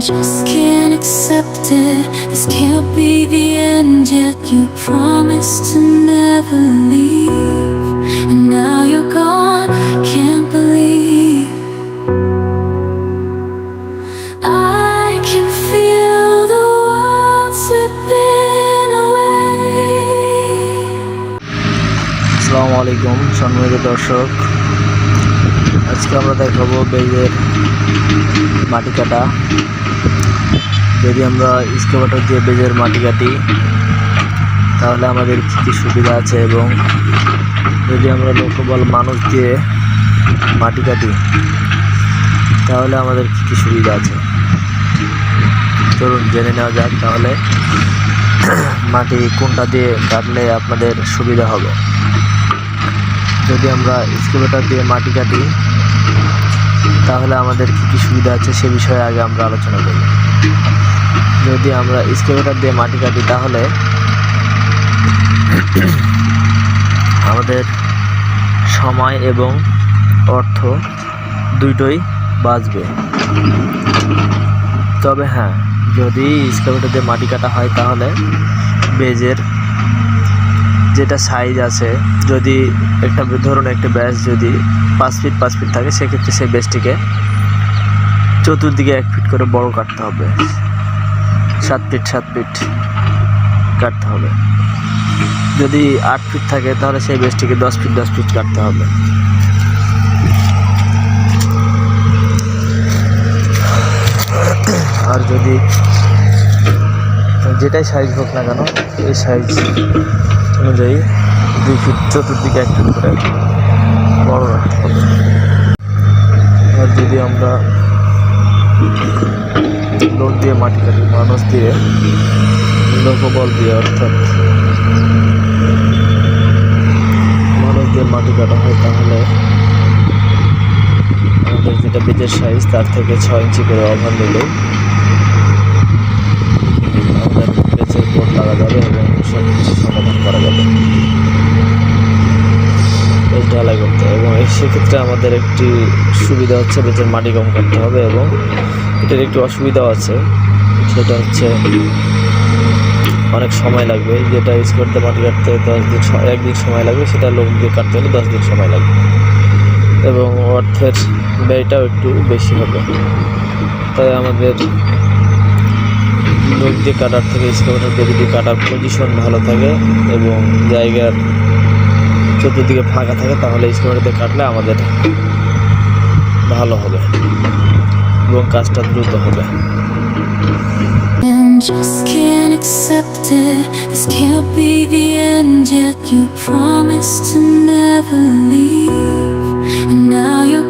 just can't accept it. This can't be the end yet. You promised to never leave, and now you're gone. Can't believe I can feel the world slipping away. আসসালামু আলাইকুম সম্মানিত দর্শক আজকে আমরা দেখাবো বেজের মাটি কাটা যদি আমরা স্কেবাটার দিয়ে বেজের মাটি কাটি, তাহলে আমাদের কী সুবিধা আছে এবং যদি আমরা লোকবল মানুষ দিয়ে মাটি কাটি, তাহলে আমাদের কী কী সুবিধা আছে? চলুন জেনে নেওয়া যাক তাহলে মাটি কোনটা দিয়ে কাটলে আপনাদের সুবিধা হবে। যদি আমরা স্কুলেটার দিয়ে মাটি কাটি, তাহলে আমাদের কী কী সুবিধা আছে সে বিষয়ে আগে আমরা আলোচনা করি যদি আমরা স্কুলেটার দিয়ে মাটি কাটি, তাহলে আমাদের সময় এবং অর্থ দুটোই বাঁচবে। তবে হ্যাঁ যদি স্কুলেটার দিয়ে মাটি কাটা হয়, তাহলে বেজের যেটা সাইজ আছে, যদি একটা ধরুন একটা ব্যাস যদি পাঁচ ফিট পাঁচ ফিট থাকে, সেক্ষেত্রে সেই ব্যাসটিকে চতুর্দিকে এক ফিট করে বড় কাটতে হবে। সাত ফিট সাত ফিট কাটতে হবে। যদি আট ফিট থাকে, তাহলে সেই ব্যাসটিকে দশ ফিট দশ ফিট কাটতে হবে। আর যদি যেটাই সাইজ হোক না কেন, এই সাইজ অনুযায়ী দুই ফিট চতুর্দিকে এক ফিট করে বড় রাখতে হবে। আর যদি আমরা দিয়ে মাটি কাটি, মানুষ দিয়ে লোকবল দিয়ে, অর্থাৎ মানুষ দিয়ে মাটি কাটা হয়, তাহলে আমাদের যেটা বেজের সাইজ তার থেকে ছয় ইঞ্চি করে অভার নিলেই আমাদের বেচের বোর্ড লাগা যাবে এবং সব কিছু সমাধান করা যাবে বেশ ঢালাই করতে হবে এবং সেক্ষেত্রে আমাদের একটি সুবিধা হচ্ছে বেচের মাটি কম করতে হবে এবং এটার একটি অসুবিধাও আছে। সেটা হচ্ছে অনেক সময় লাগবে। যেটা স্কোরতে মাটি কাটতে দশ দিন একদিন সময় লাগবে, সেটা লোক দিয়ে কাটতে হলে দশ দিন সময় লাগবে। এবং অর্থের ব্যয়টাও একটু বেশি হবে। তাই আমাদের লোক দিয়ে কাটার থেকে স্কেলেটর দিয়ে যদি কাটার পজিশন ভালো থাকে এবং জায়গার চতুর্দিকে ফাঁকা থাকে তাহলে স্কেলেটর কাটলে আমাদের ভালো হবে এবং কাজটা দ্রুত হবে just can't accept it. This can't be the end yet. You promised to never leave, and now you're.